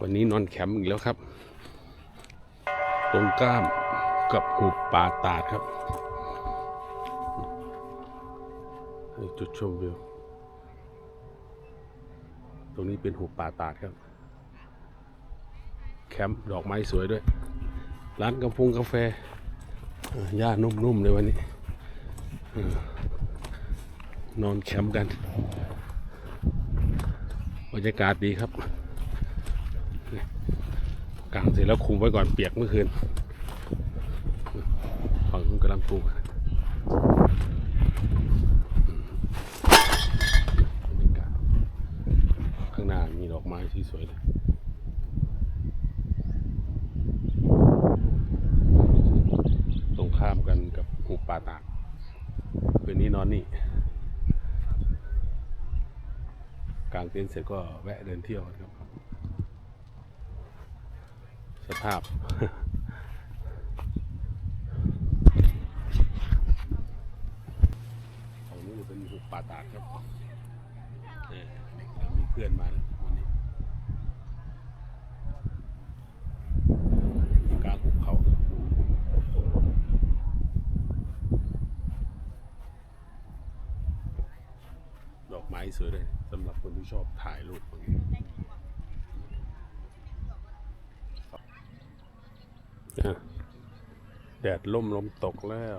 วันนี้นอนแคมป์อีกแล้วครับ ตรงกล้ามกับหุบป่าตาดครับจุดชมวิว ตรงนี้เป็นหุบป่าตาดครับ แคมป์ดอกไม้สวยด้วย ร้านกาแฟกาแฟหญ้านุ่มๆเลยวันนี้ นอนแคมป์กัน บรรยากาศดีครับ กลางเสร็จแล้วคุมไว้ก่อนเปียกเมื่อคืนฝั่งนู้นกำลังปลูกข้างหน้ามีดอกไม้ที่สวยเลยตรงข้ามกันกับหุบป่าตากคืนนี้นอนนี่กลางเต็นท์เสร็จก็แวะเดินเที่ยวครับ สภาพ ของนู้นเป็นหุบป่าตาดครับเออเรามีเพื่อนมาวันนี้กลางหุบเขาดอกไม้สวยเลยสำหรับคนที่ชอบถ่ายรูปอย่างนี้อะ แดดล่มลมตกแล้ว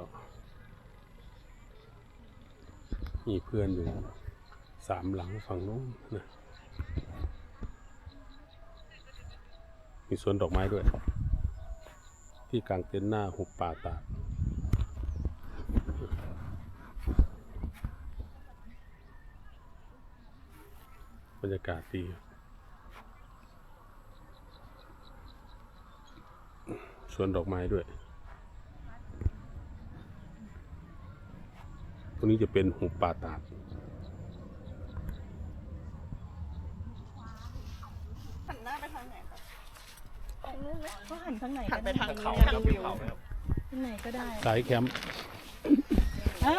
มีเพื่อนอยู่สามหลังฝั่งนู้นนะมีสวนดอกไม้ด้วย ที่กลางเต็นท์หน้าหุบป่าตาดบรรยากาศดีสวนดอกไม้ด้วย รงนี้จะเป็นหุบป่าตาดหันหน้าไปทางไหนคะก็หันข้างไหนหันไปทางเขาทางวิวข้างไหนก็ได้สายแคมป์อ่า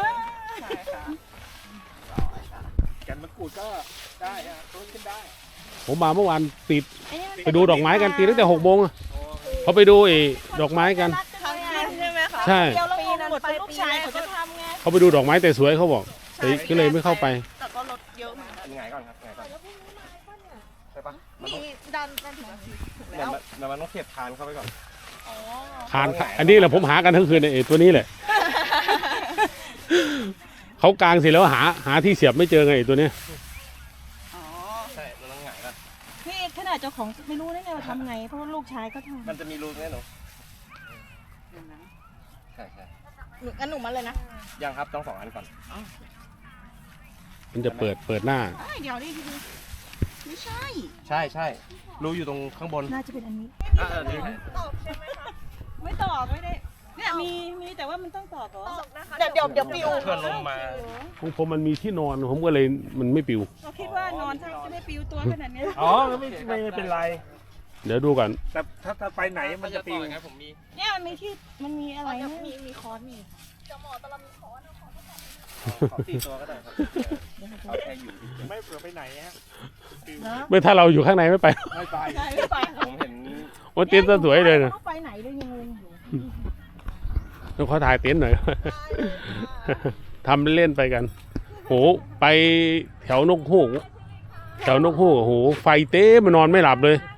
ใช่ค่ะกันมะกรูดก็ได้อะต้นขึ้นได้ผมมาเมื่อวานติดไอ้นี่มันไปดูดอกไม้กันติดตั้งแต่หกโมงอะเขาไปดูไอ้ดอกไม้กันทางขึ้นใช่ไหมคะใช่เดียวแล้วหมดเป็นลูกชายเขาจะทำไง เขาไปดูดอกไม้แต่สวยเขาบอกแต่ก็เลยไม่เข้าไป แต่ก็รถเยอะเหมือนกันยังไงก่อนครับยังไงก่อนใช่ปะมันมีต้องดันไปถึงถึงมันแล้วมันมันต้องเสียบคานเข้าไปก่อน อ๋อคานอันนี้แหละผมหากันทั้งคืนไอ้ตัวนี้แหละ เขากางเสร็จแล้วหาหาที่เสียบไม่เจอไงไอ้ตัวเนี้ยอ๋อใช่ มันต้องหงายก่อนนี่ขนาดเจ้าของไม่รู้นะเนี่ยว่าทำไง เพราะว่าลูกชายก็ทำมันจะมีรูแน่หนู เดี๋ยวนะ ใช่ใช่ หนูงั้นหนูมาเลยนะยังครับต้องสองอันก่อนมันจะเปิดเปิดหน้า เอ้ยเดี๋ยวดิพี่ดูไม่ใช่ ใช่ใช่รูอยู่ตรงข้างบนน่าจะเป็นอันนี้ อะอันนี้ตอบใช่ไหมคะไม่ตอกไม่ได้ เนี่ยมีมีแต่ว่ามันต้องตอกเหรอตอบนะคะเดี๋ยวเดี๋ยวเดี๋ยวปิว เพื่อนลงมา ของผมมันมีที่นอนผมก็เลยมันไม่ปิว เราคิดว่านอนจะจะได้ปิวตัวขนาดเนี้ยอ๋อไม่ไม่ไม่เป็นไร เดี๋ยวดูก่อนแต่ถ้าถ้าไปไหนมันจะปิวครับผมมีเนี่ยมันมีที่มันมีอะไรเดี๋ยวนะมีมีคอนนี่จะหมอตะลำมีคอนเอาคอนขอตีตัวก็ได้ครับเอาแค่อยู่ไม่เผื่อไปไหนฮะปิวเนาะไม่ถ้าเราอยู่ข้างในไม่ไปไม่ไปใช่ไม่ไปผมเห็นว่าเต็นท์ซะสวยเลยนะเขาไปไหนเลยยังงงอยู่ต้องขอถ่ายเต็นท์หน่อยทำเล่นๆไปกันโหไปแถวนกฮูกแถวนกฮูกโหไฟเต้มันนอนไม่หลับเลยเหรอ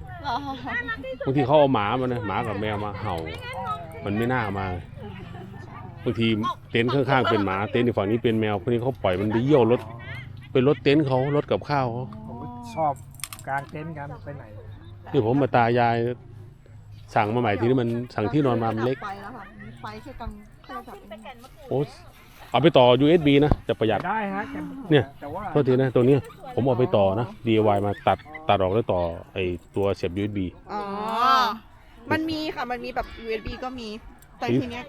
บางทีเขาเอาหมามานะหมากับแมวมาเห่า มันไม่น่ามาบางทีเต็นท์ข้างๆเป็นหมาเต็นท์อีกฝั่งนี้เป็นแมวพวกนี้เขาปล่อยมันไปเยี่ยวรถเป็นรถเต็นท์เขารถกับข้าวเขาผมชอบกลางเต็นท์กันไปไหนที่ผมมาตายายสั่งมาใหม่ทีนี้มันสั่งที่นอนมามันเล็กไปแล้วค่ะมีไฟแค่กำแค่แบบนี้โอ้เอาไปต่อ USB นะจะประหยัดได้ฮะแกมะกรูดเนี่ยแต่ว่าโทษทีนะตัวเนี้ยผมเอาไปต่อนะ DIY มาตัด ตัดออกแล้วต่อไอตัวเสียบ USB อ๋อ มันมีค่ะ มันมีแบบ USB ก็มี แต่ทีเนี้ย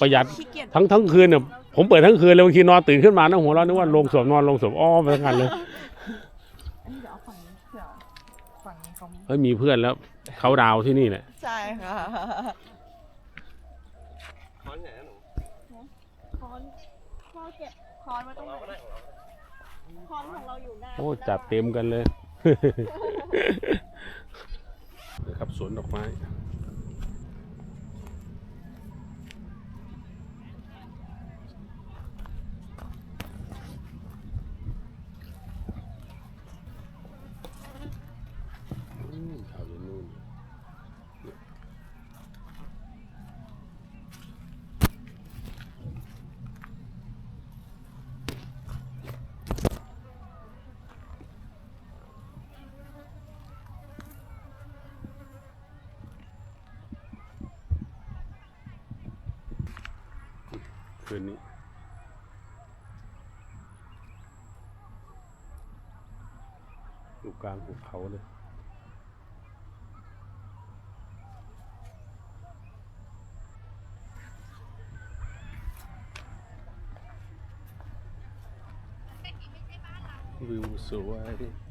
ประหยัดขี้เกียจทั้งทั้งคืนเนี่ยผมเปิดทั้งคืนเลยบางทีนอนตื่นขึ้นมานะหัวเราะนึกว่าลงศพนอนลงศพอ้อมไปทั้งคันเลยอันนี้เดี๋ยวเอาฝั่งนี้เผื่อฝั่งนี้เขามีเฮ้ยมีเพื่อนแล้วเขาดาวน์ที่นี่แหละใช่ค่ะ ค้อนไหนนะหนูคอนพ่อเก็บคอนไว้ตรงไหนคอนของเราอยู่หน้าโอ้จัดเต็มกันเลย นะครับสวนดอกไม้ อืมข่าวอยู่นู่น คืนนี้อยู่กลางหุบเขาเลยวิวสวย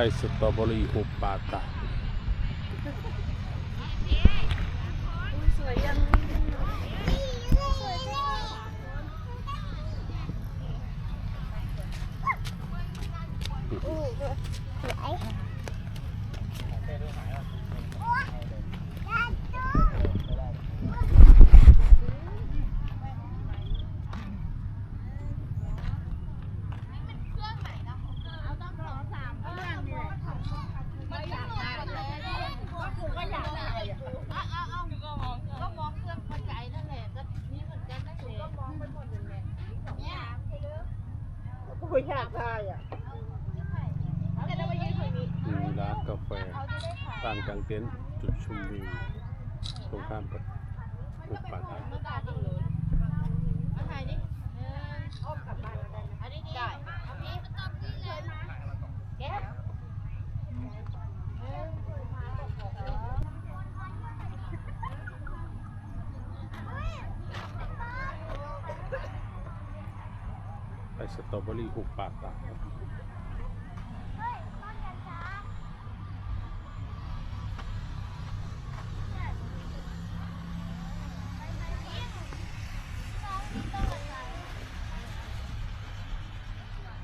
ได้สตรอเบอรี่หุบป่าตาสวยยังอยากได้อะ มีร้านกาแฟร้านกลาง เต็นท์จุดชมวิวตรงข้ามกับหุบป่าตาดไปสตรอเบอรี่หุบป่าตาครับ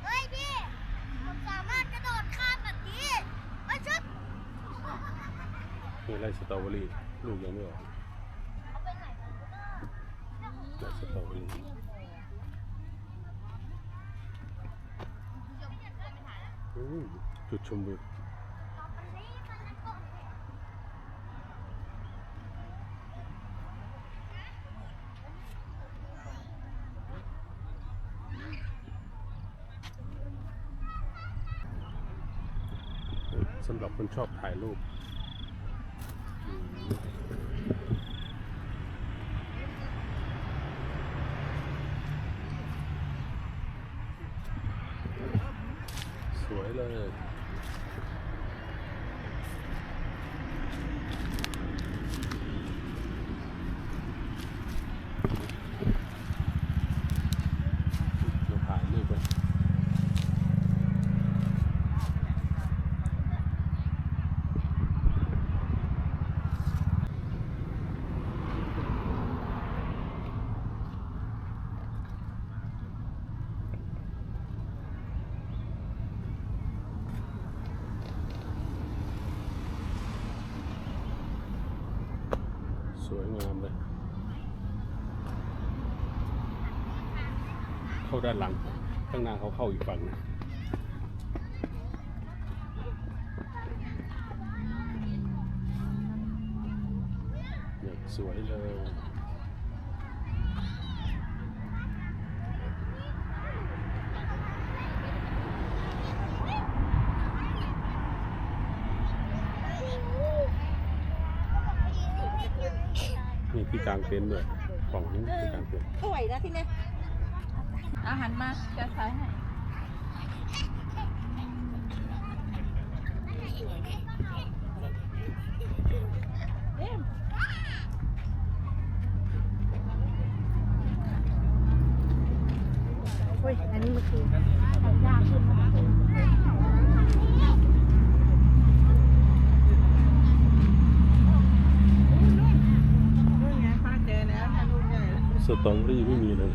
เฮ้ยพี่ ผมสามารถกระโดดข้ามแบบนี้ไม่ชึบ มีไรสตรอเบอรี่ลูกยังไม่ออกไรสตรอเบอรี่อืมจุดชมวิวสำหรับคนชอบถ่ายรูป สวยเลย เราถ่ายรูปไป สวยงามเลย เข้าด้านหลัง ข้างหน้าเขาเข้าอีกฝั่งหนึงเนี่ยสวยเลย มีที่กลาง เต็นด้วยฝั่งนู้นที่กลางเต็นท์สวยนะที่เนี่ยอาหารมาจะใช้ให้อันนี้มันคือนู่นไงป้าแล้วถ่ายรูปใหญ่ สตรอเบอรี่ไม่มีเลย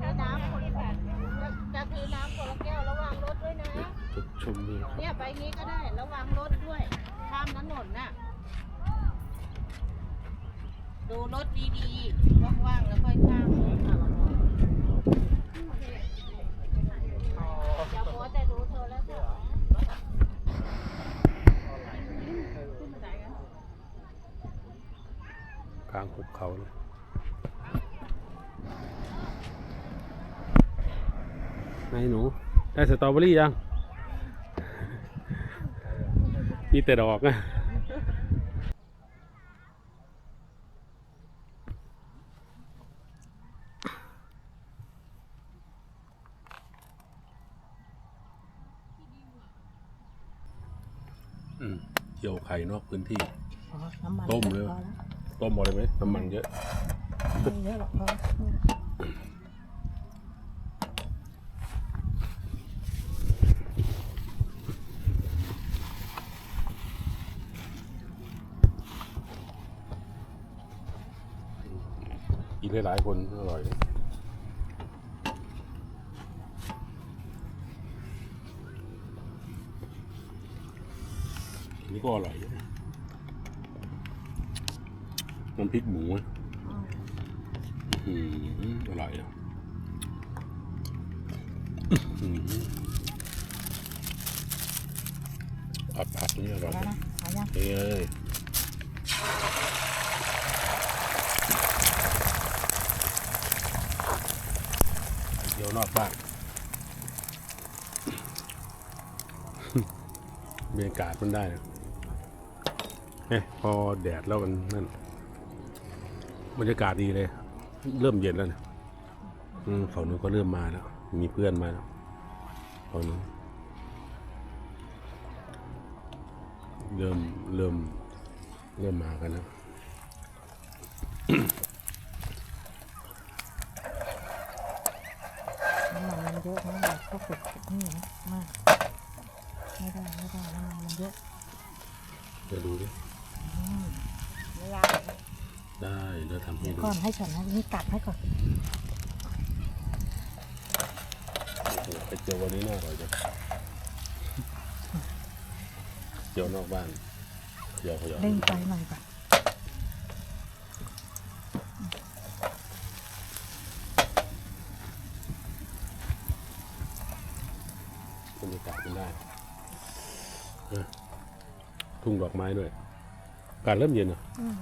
ถ้าน้ำคนละจะจะถือน้ำคนละแก้วระวังรถด้วยนะจุดชมวิวครับเนี่ยไปงี้ก็ได้ระวังรถด้วยข้ามถนนน่ะ ดูรถดีๆว่างๆแล้วค่อยข้ามอย่ามัวแต่ดูโทรศัพท์ กลางหุบเขาเลยไงหนู ได้สตรอเบอรี่ยัง มีแต่ดอกอะอืมเกี่ยวไข่นอกพื้นที่อ๋อน้ำมันต้มเลยพอแล้ว ต้มเอาเลยไหมน้ำมันเยอะไม่เยอะหรอกพอกินได้หลายคนอร่อยอันนี่ก็อร่อย นะน้ำพริกหมูอะอื้อหืออร่อยอะอื้อหือผัดผักนี่อร่อยแล้วนะนะเอายังเอ้ยเดี๋ยวนอกบ้านบรรยากาศมันได้นะเอ๊ะพอแดดแล้วมันนั่น บรรยากาศดีเลย เริ่มเย็นแล้วนะอืมฝั่งนู้นก็เริ่มมาแล้ว มีเพื่อนมาแล้วฝั่งนู้นเริ่มเริ่มเริ่มมากันแล้ว น้ำมันมันเยอะนะแบบก็ฝึกนี่นะมากไม่ได้ไม่ได้น้ำมันมันเยอะ เดี๋ยวดูดิ ไม่ได้ ได้เดี๋ยวทำให้ดู ก่อนให้ฉันนะนี่กัดให้ก่อนโอ้โหไปเจียววันนี้น่าอร่อยจังเจียวนอกบ้านเจียวขยอเร่งไฟหน่อยก่อนบรรยากาศมันได้เออทุ่งดอกไม้ด้วยอากาศเริ่มเย็นอะ อืม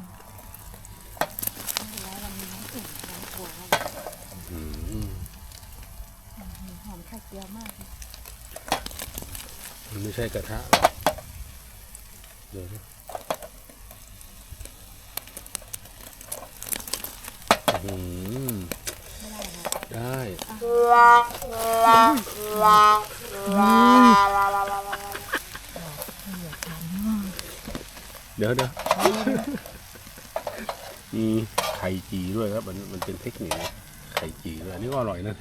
อืม หอมไข่เจียวมากเลย มันไม่ ใช่กระทะหรอกเดี๋ยวนะอืมได้ได้เดี๋ยวเดี๋ยวมีไข่จีด้วยครับ มันมันเป็นเทคนิคไข่จีด้วยอันนี้ก็อร่อยนะพ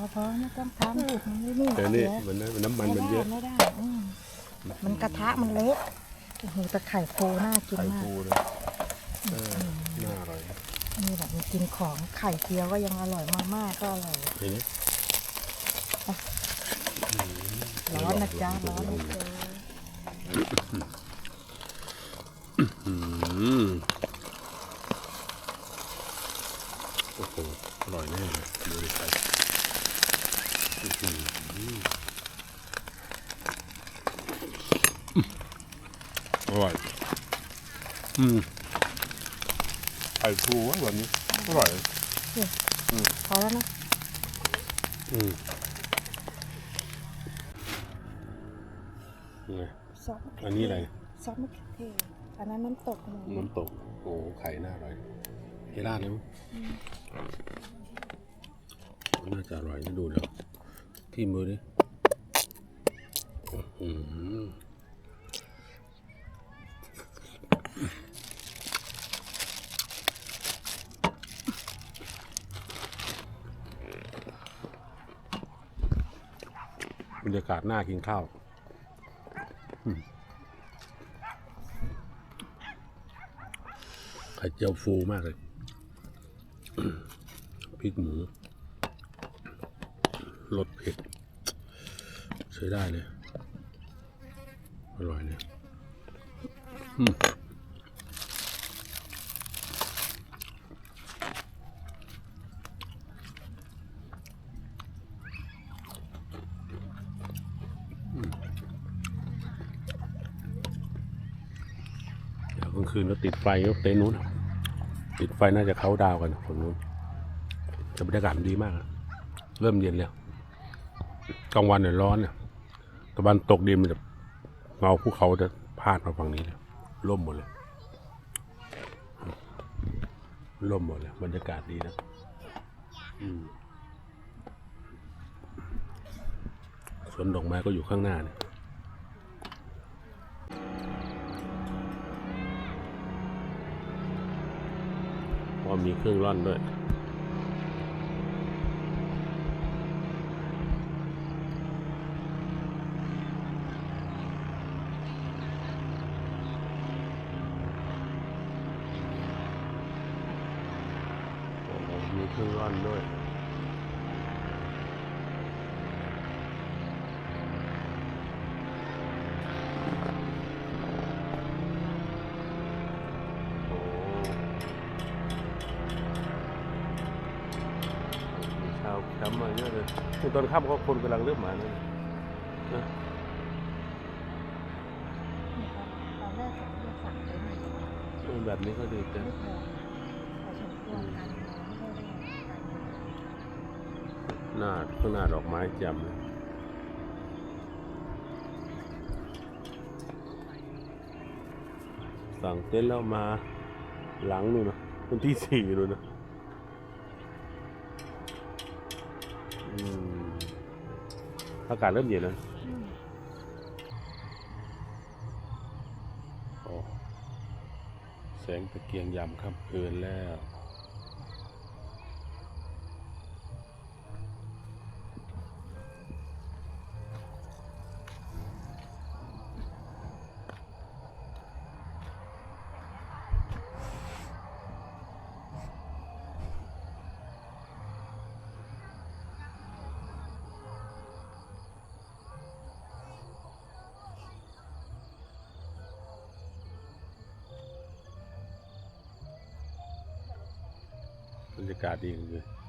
อพอไม่ต้องทำมันไม่นี่แต่นี่เสียมันนะน้ำมันมันเยอะไม่ได้ไม่ได้อืมมันกระทะมันเละโอ้โหแต่ไข่ฟูน่ากินไข่มากฟูเลยเออน่าอร่อยนี่แบบมันกินของไข่เจียวก็ยังอร่อยมากๆก็อร่อยเห็นไหมร้อนนะจ๊ะร้อนนะจ๊ะอืมโอ้โหอร่อยแน่เลยดูดิไข่ อื้อหืออร่อย อืมไข่ฟูวะวันนี้อร่อย พอแล้วนะ อืมไงซอสมะเขือันนี้อะไร ซอสมะเขือเทศอันนั้นน้ำตกอะไรน้ำตก โอ้ไข่น่าอร่อยเฮราดเลยมั้งน่าจะอร่อยนะดูแล้ว ที่มือดิบรรยากาศน่ากินข้าวไข่เจียวฟูมากเลย พริกหมู รสเผ็ด ใช้ได้เลย อร่อยเลยอืมเดี๋ยวกลางคืนก็ติดไฟก็เต็นท์นู้น ติดไฟน่าจะเขาดาวกันฝั่งนู้นแต่บรรยากาศดีมาก เริ่มเย็นแล้ว กลางวันเนี่ยร้อนเนี่ยตะวันตกดินมันจะเงาภูเขาจะพาดมาฝั่งนี้เลยร่มหมดเลยร่มหมดเลยบรรยากาศดีนะสวนดอกไม้ก็อยู่ข้างหน้าเนี่ยพอมีเครื่องร่อนด้วย โอ้โหมีเครื่องร่อนด้วย โอ้มีชาว เลยคือตอนค่ำก็คนกำลังเริ่มมานะตอนแรกผมจะสั่งไปหน่อยแบบนี้ก็ดีจังน่าต้นหน้าข้างหน้าดอกไม้จ่มเลยสั่งเต้นแล้วมาหลังนู่นนะวันที่สี่นู่นนะ อืมอากาศเริ่มเย็นแล้วโอ้แสงตะเกียงยามค่ำคืนแล้ว บรรยากาศดีจริง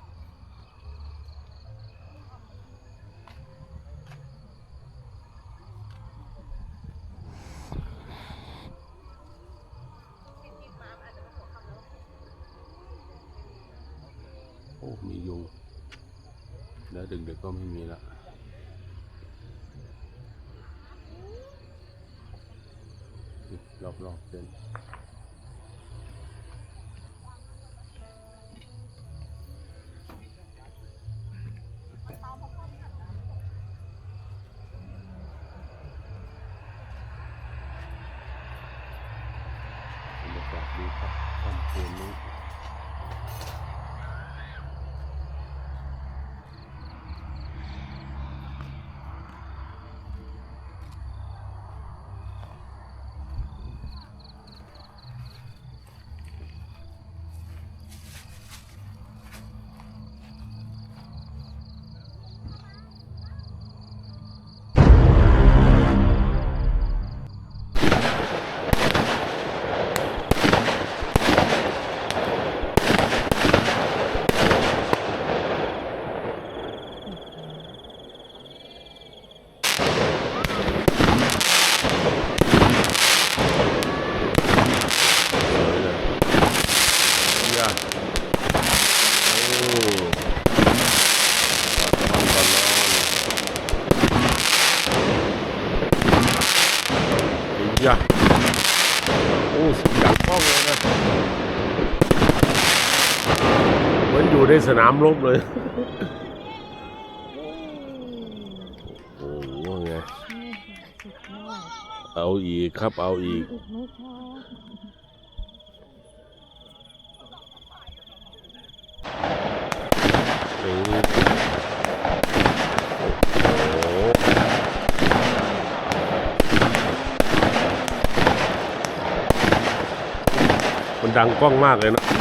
อยู่ในสนามรบเลยโอ้โหไงเอาอีกครับเอาอีกมันดังกล้องมากเลยนะ